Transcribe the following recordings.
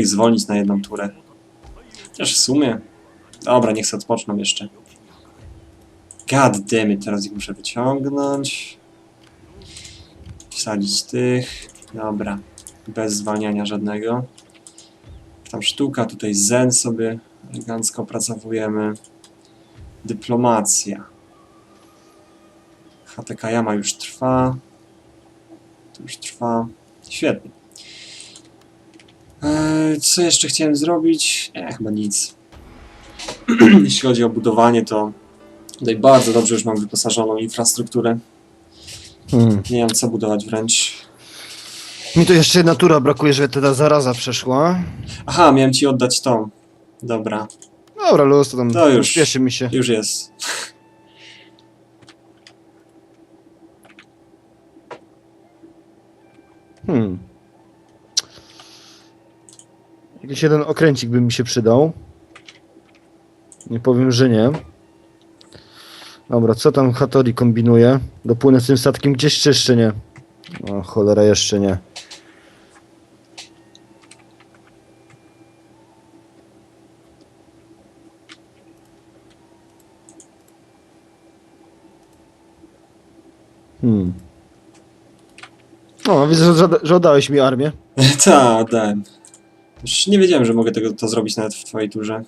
ich zwolnić na jedną turę. Chociaż w sumie... Dobra, niech sobie odpoczną jeszcze. God damn it, teraz ich muszę wyciągnąć. Wsadzić tych. Dobra. Bez zwalniania żadnego. Tam sztuka, tutaj zen sobie elegancko opracowujemy. Dyplomacja. HTK Yama już trwa. To już trwa. Świetnie. Eee, co jeszcze chciałem zrobić? Nie, chyba nic. Jeśli chodzi o budowanie, to tutaj bardzo dobrze już mam wyposażoną infrastrukturę. Hmm. Nie mam co budować wręcz. Mi tu jeszcze jedna tura brakuje, żeby ta zaraza przeszła. Aha, miałem ci oddać tą. Dobra, Dobra, luz, to tam To już. śpieszy mi się. już jest. Hmm. Jakiś jeden okręcik by mi się przydał. Nie powiem, że nie. Dobra, co tam Hattori kombinuje? Dopłynę z tym statkiem gdzieś czy jeszcze nie? O, cholera, jeszcze nie. Hmm. O, widzę, że, oddałeś mi armię. Ta, oddałem. Już nie wiedziałem, że mogę tego to zrobić nawet w twojej turze.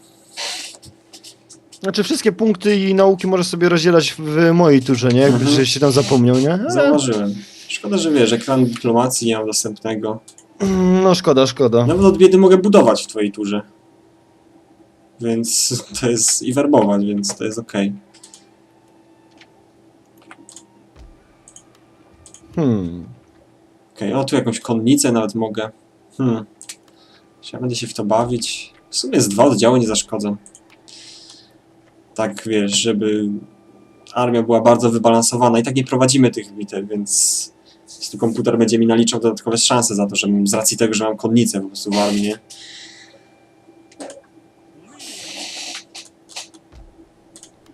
Znaczy wszystkie punkty i nauki możesz sobie rozdzielać w mojej turze, nie? Jakby Mhm. że się tam zapomniał, nie? Ale- Zauważyłem. Szkoda, że wiesz, ekran dyplomacji nie mam dostępnego. Mm, No szkoda, szkoda. Nawet od biedy mogę budować w twojej turze. Więc to jest i werbować, więc to jest okej. Hmm. Okej, o tu jakąś konnicę nawet mogę. Hmm. Ja będę się w to bawić? W sumie z dwa oddziały nie zaszkodzą. Tak wiesz, żeby armia była bardzo wybalansowana i tak nie prowadzimy tych bitew, więc jeśli komputer będzie mi naliczał dodatkowe szanse za to, że z racji tego, że mam konnicę po prostu w armii, nie?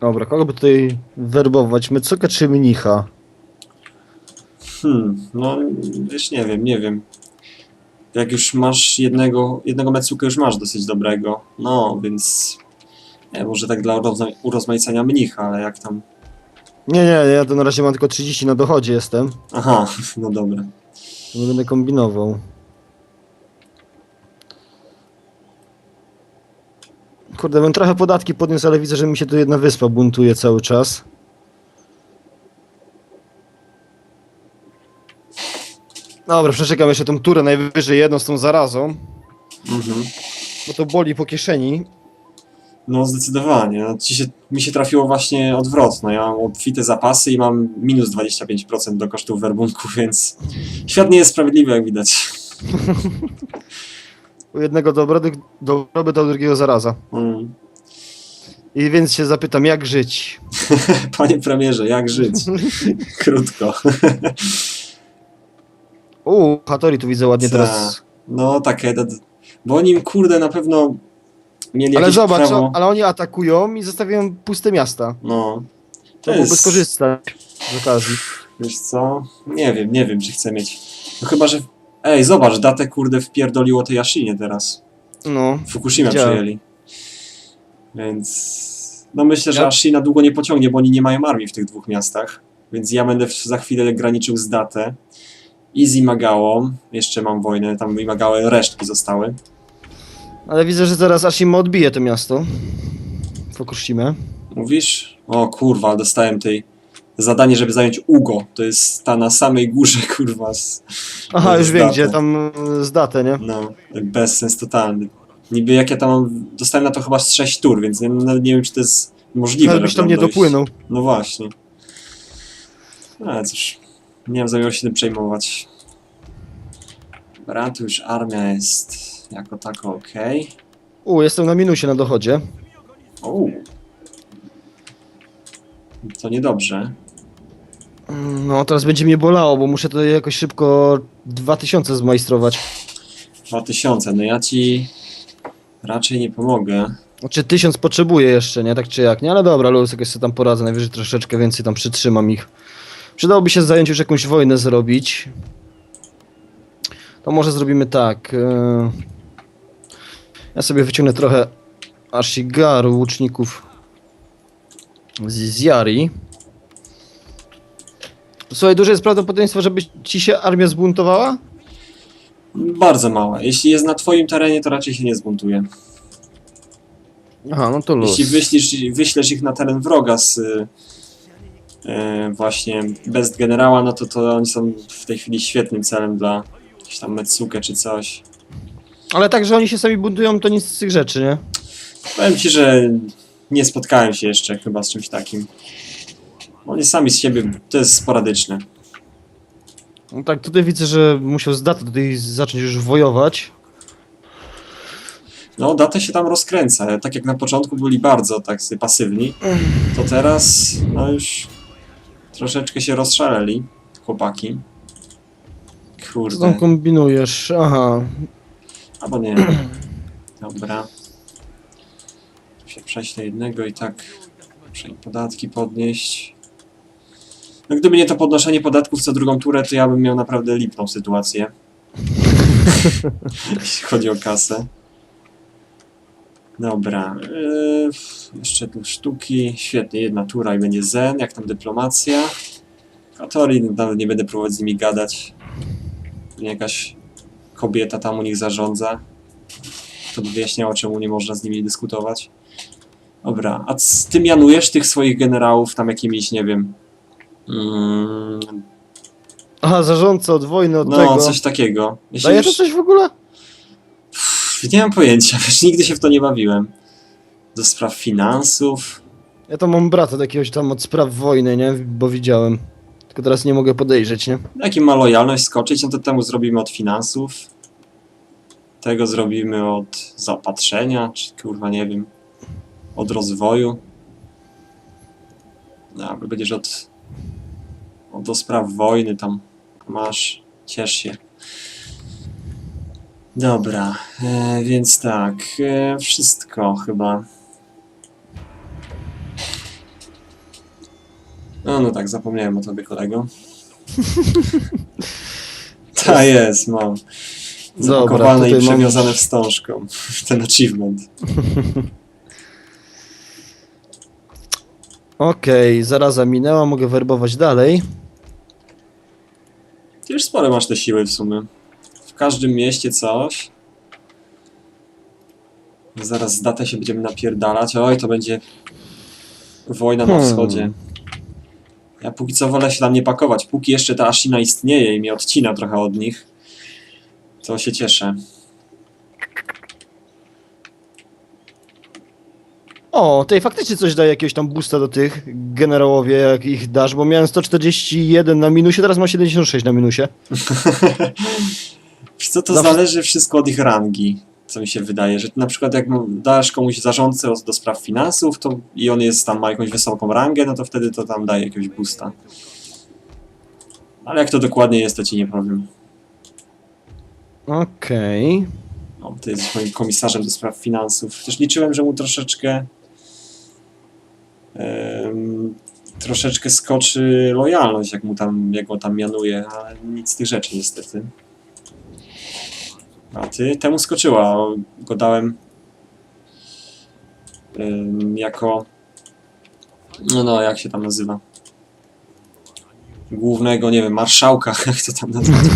Dobra, kogo by tutaj werbować? Mycoka czy mnicha? Hmm, no wiesz, nie wiem, nie wiem. Jak już masz jednego, jednego Metsukę już masz dosyć dobrego, no więc nie, może tak dla urozma- urozmaicenia mnicha, ale jak tam... Nie, nie, ja to na razie mam tylko 30 na dochodzie jestem. Aha, no dobra. Nie będę kombinował. Kurde, bym trochę podatki podniósł, ale widzę, że mi się tu jedna wyspa buntuje cały czas. Dobra, przeczekam jeszcze tą turę najwyżej jedną z tą zarazą, Mhm. bo to boli po kieszeni. No zdecydowanie. No, ci się, mi się trafiło właśnie odwrotne. Ja mam obfite zapasy i mam minus 25% do kosztów werbunku, więc świat nie jest sprawiedliwy, jak widać. U jednego dobrobyt, dobrobyt, a u drugiego zaraza. Mm. I więc się zapytam, jak żyć? Panie premierze, jak żyć? Krótko. U, Hattori tu widzę ładnie Ta. teraz. No takie, to- bo oni kurde na pewno mieli Ale jakieś zobacz, prawo... ale oni atakują i zostawiają puste miasta. No. To byłoby skorzystać z okazji. Wiesz co? Nie wiem, nie wiem, czy chcę mieć. No chyba, że... Ej, zobacz, datę kurde wpierdoliło tej Ashinie teraz. No. Fukushima Widziałem. przejęli. Więc... No myślę, że Ja- Ashina długo nie pociągnie, bo oni nie mają armii w tych dwóch miastach. Więc ja będę w- za chwilę graniczył z datę. I z Imagałą. Jeszcze mam wojnę, tam Imagałe resztki zostały. Ale widzę, że zaraz Ashima odbije to miasto. Fukushima. Mówisz? O kurwa, dostałem tej zadanie, żeby zająć Ugo. To jest ta na samej górze, kurwa. Z, Aha, z już wiem datę. gdzie, tam z datę, nie? No, bezsens totalny. Niby jak ja tam mam, dostałem na to chyba z 6 tur, więc nie, nawet nie wiem, czy to jest możliwe. Nawet byś tam nie dojść. dopłynął. No właśnie. No, Ale cóż, nie mam zamiaru się tym przejmować. Dobra, tu już armia jest jako tako ok. U, jestem na minusie na dochodzie. O. To niedobrze. Mm, No, teraz będzie mnie bolało, bo muszę to jakoś szybko 2000 zmajstrować. 2000, no ja ci raczej nie pomogę. Znaczy 1000 potrzebuję jeszcze, nie? Tak czy jak, nie? Ale dobra, luz, jakoś sobie tam poradzę, najwyżej troszeczkę więcej tam przytrzymam ich. Przydałoby się zająć już jakąś wojnę zrobić. To może zrobimy tak. e, Ja sobie wyciągnę trochę Ashigaru, łuczników z z Yari. Słuchaj, duże jest prawdopodobieństwo, żeby ci się armia zbuntowała? Bardzo małe. Jeśli jest na twoim terenie, to raczej się nie zbuntuje. Aha, no to luz. Jeśli wyślisz, wyślesz ich na teren wroga z y, właśnie bez generała, no to, to oni są w tej chwili świetnym celem dla jakiejś tam Metsuke czy coś. Ale tak, że oni się sami buntują, to nic z tych rzeczy, nie? Powiem ci, że nie spotkałem się jeszcze chyba z czymś takim. Oni sami z siebie, to jest sporadyczne. No tak, tutaj widzę, że musiał z daty tutaj zacząć już wojować. No, datę się tam rozkręca. Tak jak na początku byli bardzo tak sobie pasywni, to teraz no już troszeczkę się rozszaleli chłopaki. Co Kurde. tam kombinujesz? Aha. Albo nie. Dobra. Tu się przejść na jednego i tak muszę im podatki podnieść. No gdyby nie to podnoszenie podatków co drugą turę, to ja bym miał naprawdę lipną sytuację. Jeśli chodzi o kasę. Dobra. Yy, jeszcze tu sztuki. Świetnie, jedna tura i będzie zen. Jak tam dyplomacja? Katori, nawet nie będę próbować z nimi gadać. Jakaś kobieta tam u nich zarządza. To by wyjaśniało, czemu nie można z nimi dyskutować. Dobra, a ty mianujesz tych swoich generałów tam jakimiś, nie wiem... Mm, Aha, zarządca od wojny, od no, tego. coś takiego. Jeśli Daje już, to coś w ogóle? Nie mam pojęcia, wiesz, nigdy się w to nie bawiłem. Do spraw finansów. Ja to mam brata jakiegoś tam od spraw wojny, nie? Bo widziałem. Tylko teraz nie mogę podejrzeć, nie? Jakim ma lojalność skoczyć, no to temu zrobimy od finansów. Tego zrobimy od zaopatrzenia, czy kurwa nie wiem. Od rozwoju. Dobra, będziesz od, od do spraw wojny tam masz. Ciesz się. Dobra, e, więc tak, e, wszystko chyba. No, no tak, zapomniałem o tobie, kolego. Ta jest, mam. Dobra, Zapakowane i tutaj mam- przewiązane wstążką. Ten achievement. Okej, zaraza minęła, mogę werbować dalej. Ty już spore masz te siły w sumie. W każdym mieście coś. Zaraz z datę się będziemy napierdalać. Oj, to będzie wojna na Hmm. wschodzie. Ja póki co wolę się tam nie pakować. Póki jeszcze ta Ashina istnieje i mnie odcina trochę od nich, to się cieszę. O, tej faktycznie coś daje jakiegoś tam boosta do tych generałowie, jak ich dasz, bo miałem 141 na minusie, teraz mam 76 na minusie. Wiesz co, to Zawsze- zależy wszystko od ich rangi, co mi się wydaje, że na przykład jak dasz komuś zarządcę do spraw finansów to i on jest tam, ma jakąś wysoką rangę, no to wtedy to tam daje jakiegoś boosta. Ale jak to dokładnie jest, to ci nie powiem. Okej. No, ty jesteś moim komisarzem do spraw finansów. Też liczyłem, że mu troszeczkę em, troszeczkę skoczy lojalność, jak mu tam, jak go tam mianuje, ale nic z tych rzeczy niestety. A ty? Temu skoczyła, go dałem em, jako no, no, jak się tam nazywa? Głównego, nie wiem, marszałka, jak to tam nazywa.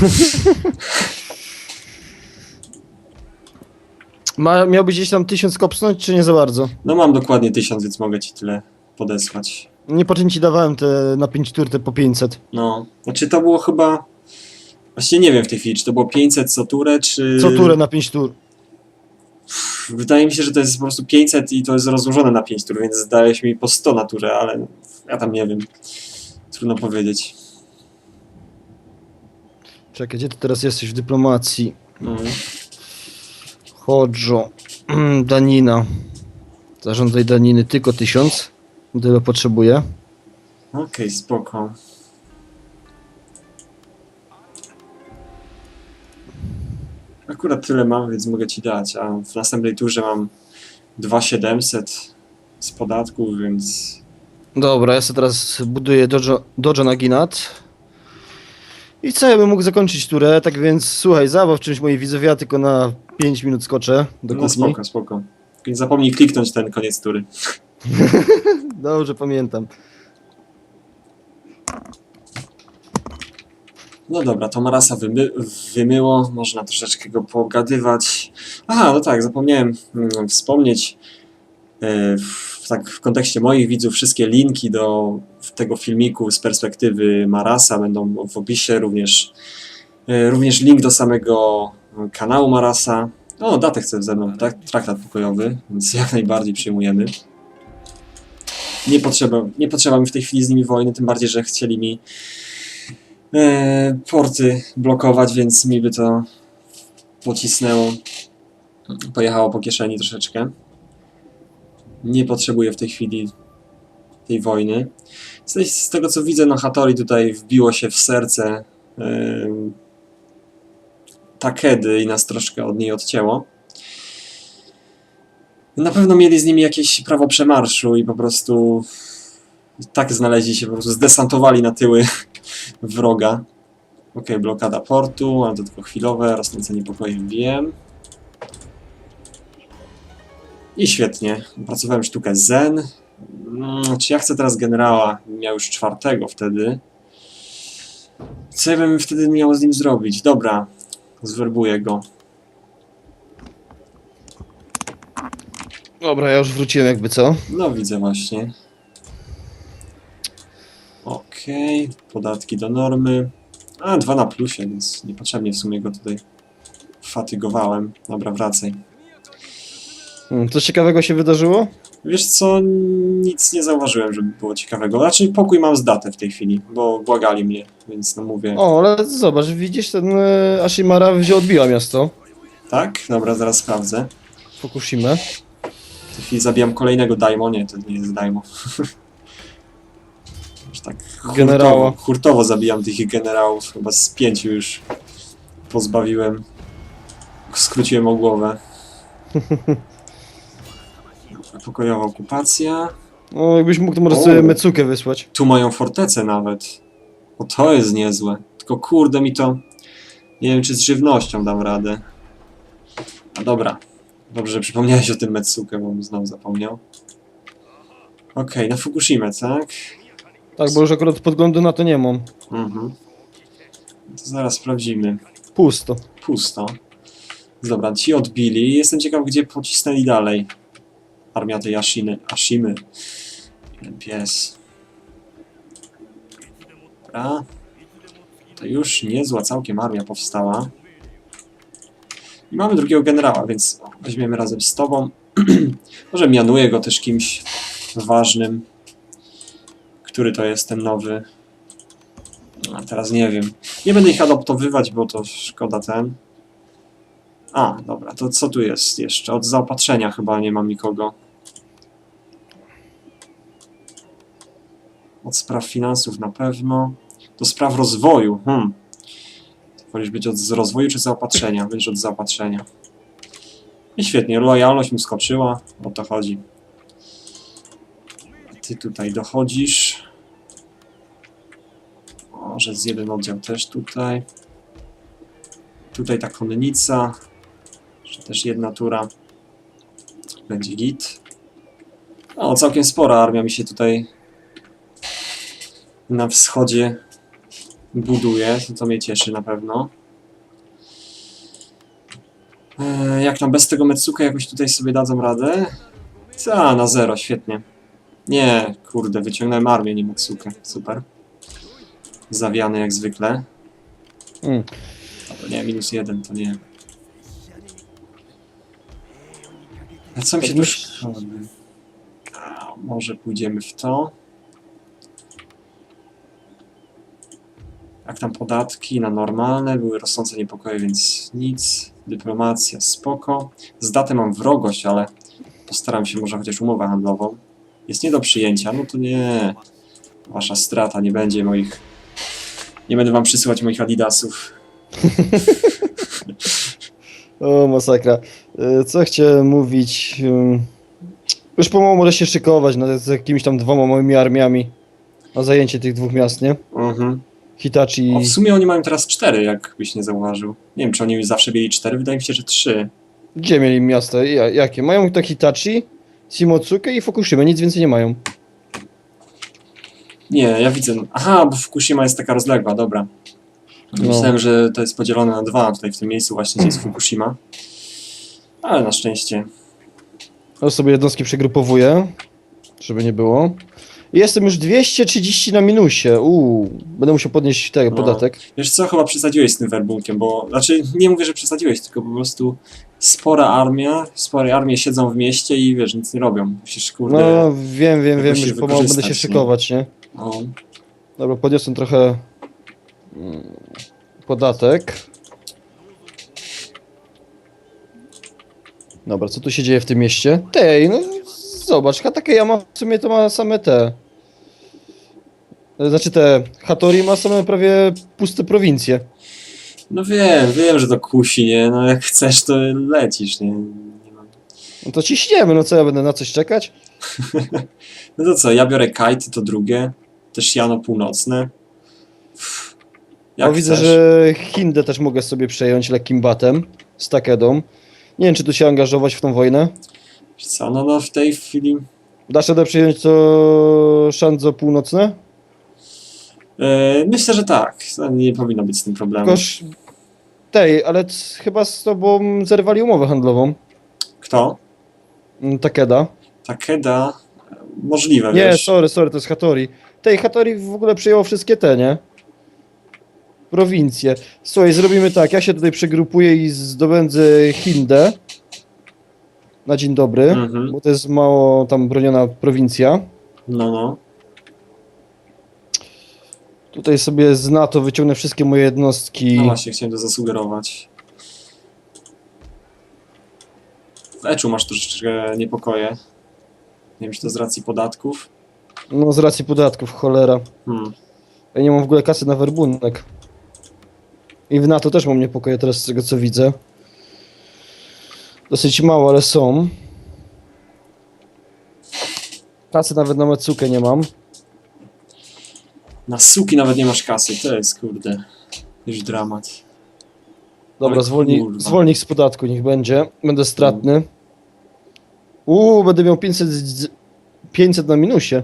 Ma, miałbyś gdzieś tam 1000 kopsnąć, czy nie za bardzo? No mam dokładnie tysiąc, więc mogę ci tyle podesłać. Nie po czym ci dawałem te na 5 tur te po 500. No, znaczy to było chyba. Właściwie nie wiem w tej chwili, czy to było 500 co turę, czy. Co turę na 5 tur. Wydaje mi się, że to jest po prostu 500 i to jest rozłożone na 5 tur, więc zdałeś mi po 100 na turę, ale ja tam nie wiem. Trudno powiedzieć. Czekaj, gdzie ty teraz jesteś w dyplomacji? Chodżo. Danina. Zarządzaj daniny tylko 1000. Tyle potrzebuję. Okej, spoko. Akurat tyle mam, więc mogę ci dać, a w następnej turze mam 2700 z podatków, więc Dobra, ja sobie teraz buduję dojo, dojo na Ginat. I co, ja bym mógł zakończyć turę, tak więc słuchaj, zabaw czymś moi widzowie, ja tylko na 5 minut skoczę do No spoko, spoko. Nie zapomnij kliknąć ten koniec tury. Dobrze pamiętam. No dobra, to Marasa wymy wymyło, można troszeczkę go pogadywać. Aha, no tak, zapomniałem mm, wspomnieć e, w, tak w kontekście moich widzów wszystkie linki do tego filmiku z perspektywy Marasa będą w opisie, również, e, również link do samego kanału Marasa. O, datę chcę ze mną, tak? traktat pokojowy, więc jak najbardziej przyjmujemy. Nie potrzeba, nie potrzeba mi w tej chwili z nimi wojny, tym bardziej, że chcieli mi e, porty blokować, więc mi by to pocisnęło, pojechało po kieszeni troszeczkę. Nie potrzebuję w tej chwili tej wojny. Z, tego co widzę, no Hattori tutaj wbiło się w serce e, Takedy i nas troszkę od niej odcięło. Na pewno mieli z nimi jakieś prawo przemarszu i po prostu tak znaleźli się, po prostu zdesantowali na tyły wroga. Ok, blokada portu, ale to tylko chwilowe, rosnące niepokoje wiem. I świetnie. Opracowałem sztukę Zen. Mm, czy ja chcę teraz generała? Miał już czwartego wtedy. Co ja bym wtedy miał z nim zrobić? Dobra, zwerbuję go. Dobra, ja już wróciłem jakby co. No widzę właśnie. Okej, podatki do normy. A, dwa na plusie, więc niepotrzebnie w sumie go tutaj fatygowałem. Dobra, wracaj. Hmm, Coś ciekawego się wydarzyło? Wiesz co, nic nie zauważyłem, żeby było ciekawego. Znaczy pokój mam z datę w tej chwili, bo błagali mnie, więc no mówię. O, ale zobacz, widzisz, ten e, Ashimara wziął, odbiła miasto. Tak? Dobra, zaraz sprawdzę. Fukushima. W tej chwili zabijam kolejnego Daimo, nie, to nie jest Daimo. Generała. hurtowo, hurtowo zabijam tych generałów, chyba z pięciu już pozbawiłem. Skróciłem o głowę. Pokojowa okupacja. No, jakbyś mógł to może O. sobie Mecukę wysłać. Tu mają fortecę nawet. O, to jest niezłe. Tylko kurde mi to... Nie wiem, czy z żywnością dam radę. A dobra. Dobrze, że przypomniałeś o tym Metsuke, bo bym znowu zapomniał. Okej, na Fukushimę, tak? Tak, bo już akurat podglądu na to nie mam. Mhm. To zaraz sprawdzimy. Pusto. Pusto. Dobra, ci odbili. Jestem ciekaw, gdzie pocisnęli dalej. Armia tej Ashiny. Ashimy. Jeden pies. Dobra. To już niezła całkiem armia powstała. I mamy drugiego generała, więc weźmiemy razem z tobą. Może mianuję go też kimś ważnym. Który to jest ten nowy? A teraz nie wiem. Nie będę ich adoptowywać, bo to szkoda ten. A, dobra, to co tu jest jeszcze? Od zaopatrzenia chyba nie mam nikogo. Od spraw finansów na pewno. Do spraw rozwoju. Hmm. Wolisz być od rozwoju czy zaopatrzenia? Będziesz od zaopatrzenia. I świetnie, lojalność mu skoczyła. O to chodzi. Ty tutaj dochodzisz. Może z jeden oddział też tutaj. Tutaj ta konnica. Jeszcze też jedna tura. Będzie git. O, całkiem spora armia mi się tutaj na wschodzie buduje. To mnie cieszy na pewno. Eee, jak tam bez tego Metsuka jakoś tutaj sobie dadzą radę? Ta, na zero, świetnie. Nie, kurde, wyciągnąłem armię, nie Metsukę. Super. Zawiany jak zwykle. Mm. Nie, minus jeden, to nie. A co mi się tu? A, Może pójdziemy w to. Jak tam podatki na normalne, były rosnące niepokoje, więc nic. Dyplomacja, spoko. Z daty mam wrogość, ale postaram się może chociaż umowę handlową. Jest nie do przyjęcia, no to nie. Wasza strata, nie będzie moich... Nie będę wam przysyłać moich adidasów. O, masakra. E, Co chciałem mówić? Ym, Już pomału może się szykować no, z jakimiś tam dwoma małymi armiami na zajęcie tych dwóch miast, nie? Mhm. Hitachi O, w sumie oni mają teraz cztery, jakbyś nie zauważył. Nie wiem, czy oni zawsze mieli cztery, wydaje mi się, że trzy. Gdzie mieli miasta? Ja, jakie? Mają to Hitachi, Shimotsuke i Fukushima, nic więcej nie mają. Nie, ja widzę. Aha, bo Fukushima jest taka rozległa, dobra. No. Myślałem, że to jest podzielone na dwa, tutaj w tym miejscu właśnie gdzie jest Fukushima. Ale na szczęście. Ja sobie jednostki przegrupowuję, żeby nie było. I Jestem już 230 na minusie. Uuu, będę musiał podnieść tego No. podatek. Wiesz co, chyba przesadziłeś z tym werbunkiem, bo... Znaczy, nie mówię, że przesadziłeś, tylko po prostu spora armia, spore armie siedzą w mieście i wiesz, nic nie robią. Musisz, kurde... No, wiem, wiem, wiem, jakoś się pomału będę się wykorzystać, nie? szykować, nie? No. Dobra, podniosłem trochę mm, podatek. Dobra, co tu się dzieje w tym mieście? Tej, no zobacz, Hatakeyama w sumie to ma same te... Znaczy te, Hattori ma same prawie puste prowincje. no wiem, wiem, że to kusi, nie? No jak chcesz, to lecisz, nie? nie mam... No to ciśniemy, no co ja będę na coś czekać? No to co, ja biorę kajty, to drugie. Też Jano Północne. Jak Bo widzę, chcesz. że Hindę też mogę sobie przejąć lekkim batem z Takedą. Nie wiem, czy tu się angażować w tą wojnę. Co, no, no w tej chwili... Dasz radę przyjąć to Shanzo północne? E, myślę, że tak. To Nie powinno być z tym problemu. Kosz... Tej, ale chyba z tobą zerwali umowę handlową. Kto? Mm, Takeda. Takeda? Możliwe, Nie, wiesz. sorry, sorry, to jest Hattori. Tej, Hattori w ogóle przejęło wszystkie te, nie? Prowincje. Słuchaj, zrobimy tak, ja się tutaj przegrupuję i zdobędę Hindę. Na dzień dobry, Mhm. bo to jest mało tam broniona prowincja. No, no. Tutaj sobie z NATO wyciągnę wszystkie moje jednostki. No właśnie, chciałem to zasugerować. W Eczu masz troszeczkę niepokoje. Nie wiem, czy to z racji podatków. No z racji podatków, cholera. Hmm. Ja nie mam w ogóle kasy na werbunek. I w NATO też mam niepokoje teraz z tego co widzę. Dosyć mało, ale są. Kasy nawet na Metsukę nie mam. Na suki nawet nie masz kasy. To jest, kurde, już dramat. Dobra, Ale zwolni, kurwa. zwolnik z podatku niech będzie. Będę stratny. Uuu, będę miał 500, z- 500 na minusie.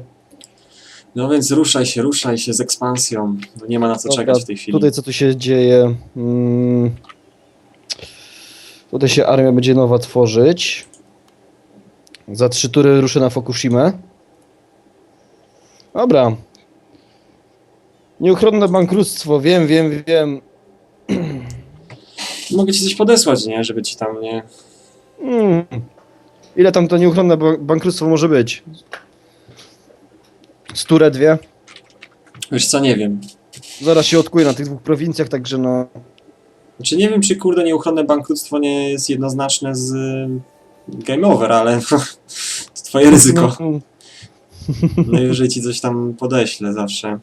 No więc ruszaj się, ruszaj się z ekspansją. No nie ma na co Dobra, czekać w tej chwili. Tutaj co tu się dzieje? Mm. Tutaj się armia będzie nowa tworzyć. Za trzy tury ruszę na Fukushimę. Dobra. Nieuchronne bankructwo, wiem, wiem, wiem. Mogę ci coś podesłać, nie? Żeby ci tam nie... Mm. Ile tam to nieuchronne ba- bankructwo może być? Sturę dwie? Wiesz co, nie wiem. Zaraz się odkuję na tych dwóch prowincjach, także no... Znaczy nie wiem, czy kurde nieuchronne bankructwo nie jest jednoznaczne z y, game over, ale to twoje ryzyko. No, Najwyżej ci coś tam podeślę zawsze.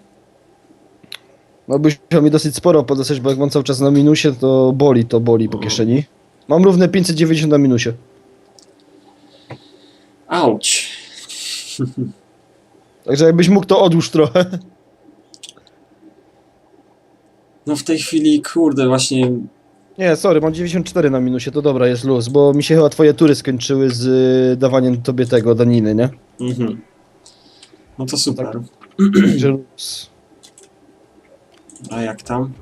No musiał mi dosyć sporo podesłać, bo jak mam cały czas na minusie, to boli, to boli po kieszeni. Mam równe 590 na minusie. Auć. Także jakbyś mógł, to odłóż trochę. No w tej chwili, kurde, właśnie Nie, sorry, mam 94 na minusie, to dobra, jest luz, bo mi się chyba twoje tury skończyły z y, dawaniem tobie tego, daniny, nie? Mhm. No to super. Także luz. A jak tam?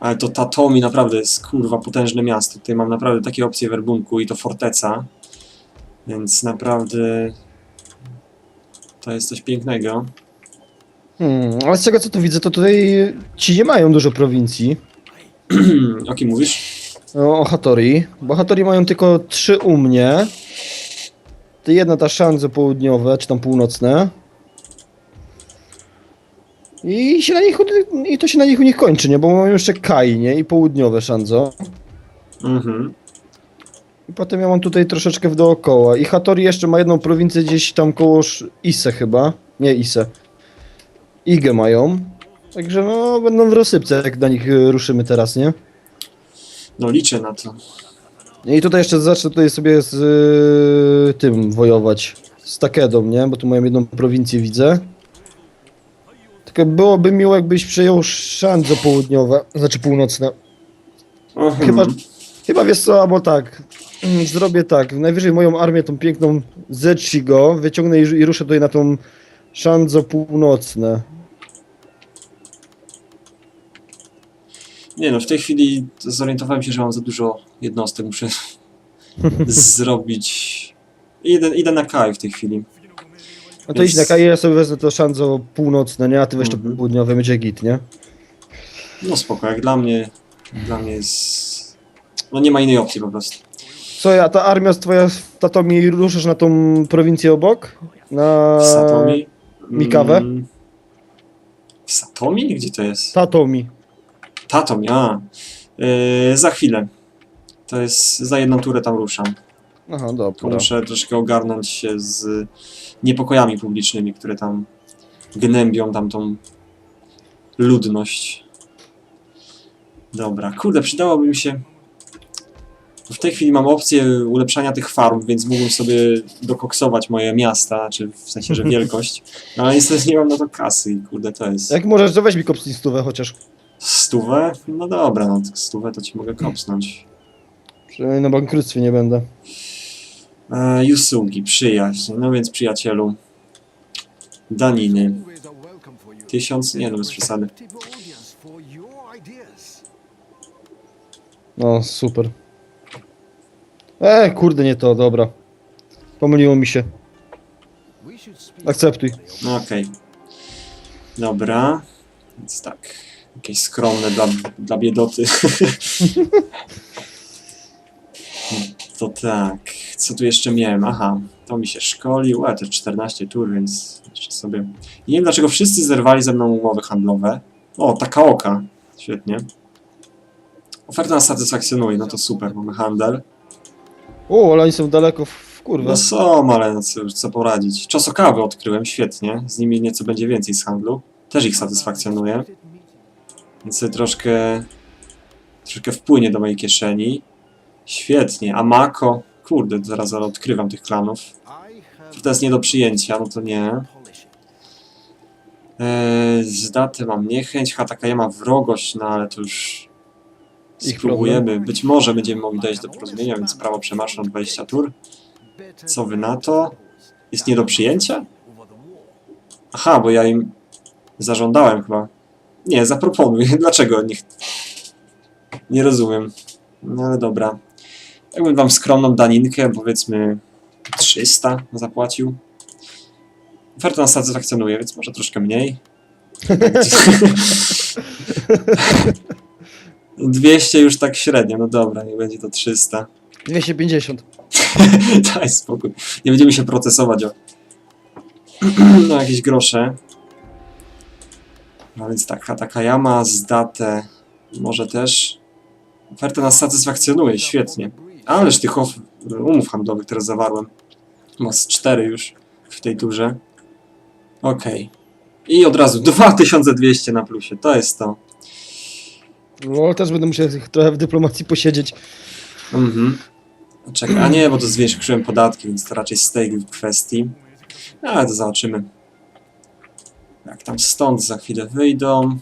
Ale to Tatomi naprawdę jest kurwa potężne miasto. Tutaj mam naprawdę takie opcje werbunku i to forteca. Więc naprawdę to jest coś pięknego. Hmm, ale z tego co tu widzę, to tutaj ci nie mają dużo prowincji. o kim mówisz? O, o Hattori. Bo Hattori mają tylko trzy u mnie. To jedna ta Shanzo południowe, czy tam północne. I się na nich, i to się na nich u nich kończy, nie? Bo mamy jeszcze Kai, nie? I południowe Shanzo. Mhm. I potem ja mam tutaj troszeczkę w dookoła. I Hattori jeszcze ma jedną prowincję gdzieś tam koło Ise chyba. Nie Ise. Igę mają. Także no, będą w rozsypce, jak na nich y, ruszymy teraz, nie? No liczę na to. I tutaj jeszcze zacznę tutaj sobie z y, tym wojować. Z Takedą, nie? Bo tu moją jedną prowincję widzę. Tylko byłoby miło, jakbyś przejął Shanzo południowe, znaczy północne. Mhm. Chyba, chyba wiesz co, albo tak. Mm, zrobię tak. Najwyżej moją armię, tą piękną Zechigo, wyciągnę i, i ruszę tutaj na tą Shanzo północne. Nie no, w tej chwili zorientowałem się, że mam za dużo jednostek, muszę zrobić... Idę, idę na Kaj w tej chwili. No to Więc- idź na Kaję, ja sobie wezmę to Shanzo północne, nie? A ty weź to Mhm. południowe, będzie git, nie? No spoko, jak dla mnie, dla mnie jest... No nie ma innej opcji po prostu. Co, a ta armia z twoja, Tatomi, ruszasz na tą prowincję obok? Na... W Satomi? Mikawę? Mm, W Satomi? Gdzie to jest? Tatomi. Tatomi, a. Yy, za chwilę. To jest, za jedną turę tam ruszam. Aha, dobra. muszę troszkę ogarnąć się z niepokojami publicznymi, które tam gnębią tamtą ludność. Dobra, kurde, przydałoby mi się... W tej chwili mam opcję ulepszania tych farm, więc mógłbym sobie dokoksować moje miasta, czy w sensie, że wielkość, no, ale niestety nie mam na to kasy i kurde, to jest... Jak możesz, to weź mi kopsnij stówę chociaż. Stówę? No dobra, no stówę to ci mogę kopsnąć. Przynajmniej na bankructwie nie będę. E, Yusugi, przyjaźń. No więc przyjacielu. Daniny. Tysiąc? Nie no, bez przesady. No, super. E, kurde, nie to, dobra. Pomyliło mi się. Akceptuj. No okej. Dobra. Więc tak. Jakieś skromne dla, dla biedoty. to tak. Co tu jeszcze miałem? Aha. To mi się szkolił. A, to 14 tur, więc jeszcze sobie... Nie wiem dlaczego wszyscy zerwali ze mną umowy handlowe. O, Takaoka. Świetnie. Oferta nas satysfakcjonuje, no to super, mamy handel. O, ale oni są daleko w, kurwę. No są, ale no cóż, co poradzić. Czosokawy odkryłem, świetnie. Z nimi nieco będzie więcej z handlu. Też ich satysfakcjonuje. Więc troszkę, troszkę wpłynie do mojej kieszeni. Świetnie. A Mako, kurde, zaraz ale odkrywam tych klanów. To jest nie do przyjęcia, no to nie. Eee, z daty mam niechęć, Hatakaya ma wrogość, no ale to już spróbujemy. Być może będziemy mogli dojść do porozumienia, więc prawo przemarszu na 20 tur. Co wy na to? Jest nie do przyjęcia? Aha, bo ja im zażądałem chyba. Nie, zaproponuj. Dlaczego? Nie, ch- nie rozumiem. No ale dobra. Jakbym wam skromną daninkę, powiedzmy 300 zapłacił. Oferta nas satysfakcjonuje, więc może troszkę mniej. 200 już tak średnio, no dobra, nie będzie to 300. 250. Daj spokój. Nie będziemy się procesować o no, jakieś grosze. No więc tak, Hatakayama z datę może też. Oferta nas satysfakcjonuje, świetnie. Ależ tych of- umów handlowych, które zawarłem. Ma z 4 już w tej turze. Okej. I od razu 2200 na plusie, to jest to. No, też będę musiał trochę w dyplomacji posiedzieć. Mhm. Czekaj, a nie, bo to zwiększyłem podatki, więc to raczej z tej kwestii. No, Ale to zobaczymy. Jak tam stąd za chwilę wyjdą.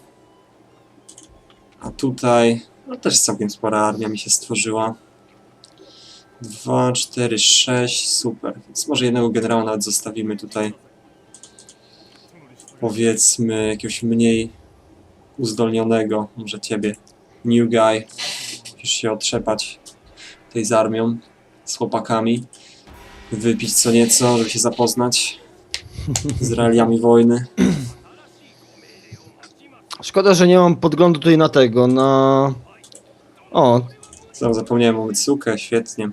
A tutaj, no też całkiem spora armia mi się stworzyła. 2, 4, 6, super. Więc może jednego generała nawet zostawimy tutaj. Powiedzmy jakiegoś mniej uzdolnionego, może ciebie. New guy. Musisz się otrzepać tej z armią, z chłopakami, wypić co nieco, żeby się zapoznać z realiami wojny. Szkoda, że nie mam podglądu tutaj na tego, na... O, Znowu zapomniałem o Mytsukę, świetnie.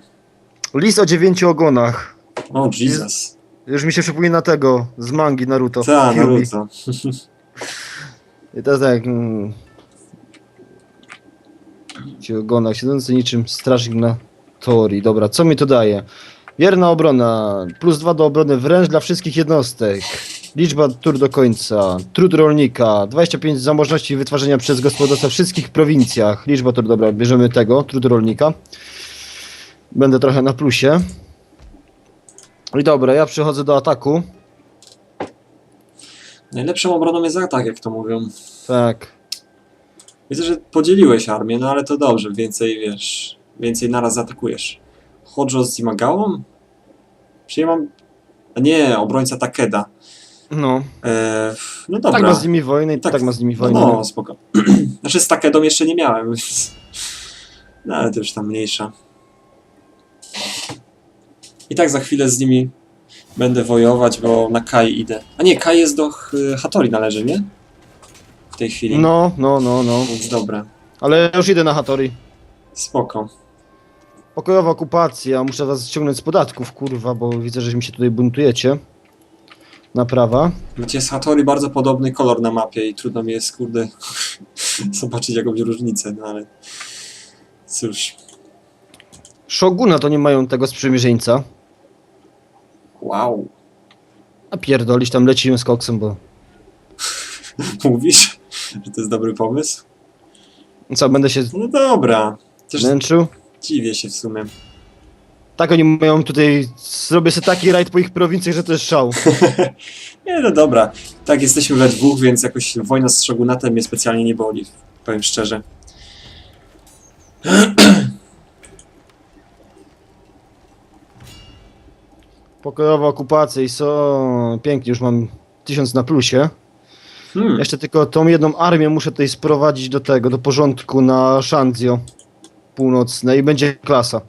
list o dziewięciu ogonach. O, Jesus. Już mi się przypomina tego, z mangi Naruto. Ta. Naruto. I teraz tak... Mm, dziewięciu ogonach, siedzący niczym strażnik na Tori. Dobra, co mi to daje? Wierna obrona, plus dwa do obrony wręcz dla wszystkich jednostek. Liczba tur do końca, trud rolnika, 25 zamożności wytwarzania przez gospodarstwa w wszystkich prowincjach. Liczba tur, dobra, bierzemy tego, trud rolnika. Będę trochę na plusie. I dobra, ja przechodzę do ataku. Najlepszą obroną jest atak, jak to mówią. Tak. Widzę, że podzieliłeś armię, no ale to dobrze, więcej wiesz, więcej naraz zaatakujesz. Hojo z Imagałą? Czy ja mam... A nie, obrońca Takeda. No, E, no dobra. tak ma z nimi wojnę i Tak. tak, ma z nimi No, wojnę. no, spoko. Znaczy z Takedą jeszcze nie miałem, więc... No, ale to już tam mniejsza. I tak za chwilę z nimi będę wojować, bo na Kai idę. A nie, Kai jest do Ch- Hattori należy, nie? W tej chwili. No, no, no, no. Więc dobra. Ale już idę na Hattori. Spoko. Pokojowa okupacja, muszę was ściągnąć z podatków, kurwa, bo widzę, że mi się tutaj buntujecie. Naprawa. Macie z Hattori bardzo podobny kolor na mapie i trudno mi jest, kurde, zobaczyć jakąś różnicę, no ale... Cóż. Shoguna to nie mają tego sprzymierzeńca. Wow. A pierdolić, tam lecimy z koksem, bo... Mówisz, że to jest dobry pomysł? Co, będę się No dobra. Też męczył? dziwię się w sumie. Tak, oni mają tutaj... Zrobię sobie taki rajd po ich prowincjach, że to jest szał. Nie, no dobra. Tak, jesteśmy we dwóch, więc jakoś wojna z Shogunatem mnie specjalnie nie boli, powiem szczerze. Pokojowa okupacja i co... Pięknie, już mam tysiąc na plusie. Hmm. Jeszcze tylko tą jedną armię muszę tutaj sprowadzić do tego, do porządku na Shandzio północne i będzie klasa.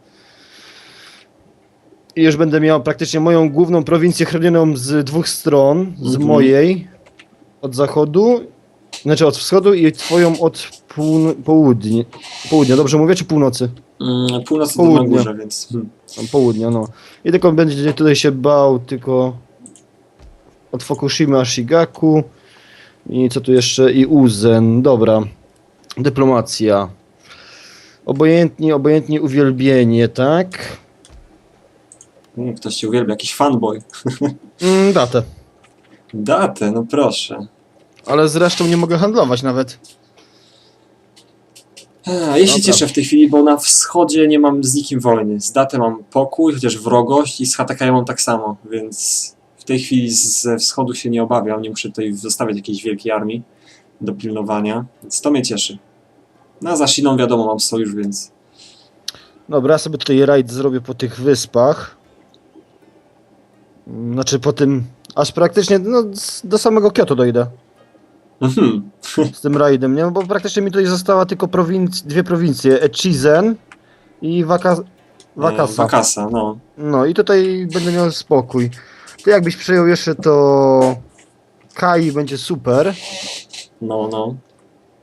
I już będę miał praktycznie moją główną prowincję chronioną z dwóch stron, z Mhm. mojej, od zachodu, znaczy od wschodu i twoją od pół, południa. Południa, dobrze mówię, czy północy? Mm, północ to na Południe. górze, więc... Hmm. Tam Południa, no. I tylko będzie tutaj się bał tylko od Fukushimy aż Shigaku i co tu jeszcze? I Uzen, dobra. Dyplomacja. Obojętnie, obojętnie uwielbienie, tak? Mm, Ktoś cię uwielbia, jakiś fanboy. Mm, datę. Datę, no proszę. Ale zresztą nie mogę handlować nawet. A, ja się Dobra. cieszę w tej chwili, bo na wschodzie nie mam z nikim wojny. Z Datę mam pokój, chociaż wrogość i z Hatakają mam tak samo, więc w tej chwili ze wschodu się nie obawiam, nie muszę tutaj zostawiać jakiejś wielkiej armii do pilnowania, więc to mnie cieszy. No a za Shiną wiadomo, mam sojusz, więc Dobra, ja sobie tutaj rajd zrobię po tych wyspach. Znaczy po tym, aż praktycznie no, do samego Kyoto dojdę. Mhm. z tym rajdem, nie? Bo praktycznie mi tutaj została tylko prowinc- dwie prowincje, Echizen i Waka E, Wakasa. Wakasa, no. No i tutaj będę miał spokój. Ty jakbyś przejął jeszcze to Kai będzie super. No, no.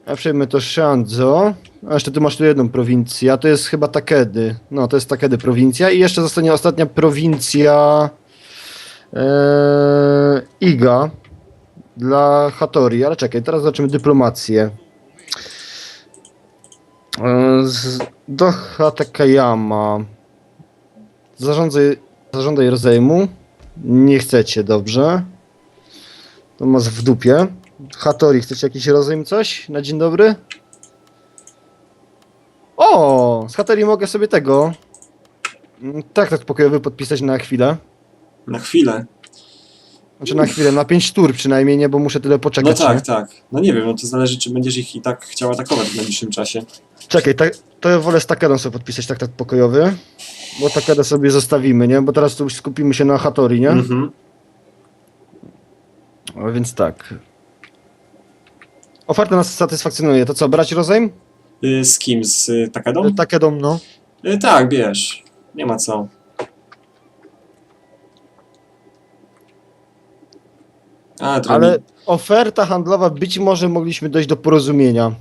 Ja przejmę to Shanzo. A jeszcze ty masz tu jedną prowincję, a to jest chyba Takedy. No, to jest Takedy prowincja i jeszcze zostanie ostatnia prowincja e, Iga dla Hattori. Ale czekaj, teraz zobaczymy dyplomację. E, do Hatakayama. Zarządzaj, zażądaj rozejmu. Nie chcecie, dobrze. To masz w dupie. Hattori, chcecie jakiś rozejm coś? Na dzień dobry? O! Z Hattori mogę sobie tego. mm, Traktat pokojowy podpisać na chwilę. Na chwilę. Znaczy na chwilę, na 5 tur przynajmniej, nie, bo muszę tyle No poczekać. tak, nie? tak. No nie wiem, no to zależy, czy będziesz ich i tak chciał atakować w najbliższym czasie. Czekaj, tak, to ja wolę z Takedą sobie podpisać traktat pokojowy. Bo Takedę sobie zostawimy, nie? Bo teraz tu skupimy się na Hattori, nie? Mhm. A więc tak. Oferta nas satysfakcjonuje. To co, brać rozejm? Y, Z kim? Z y, Takedą? Takedą, no. Y, Tak, bierz. Nie ma co. A, Ale mi- oferta handlowa, być może mogliśmy dojść do porozumienia.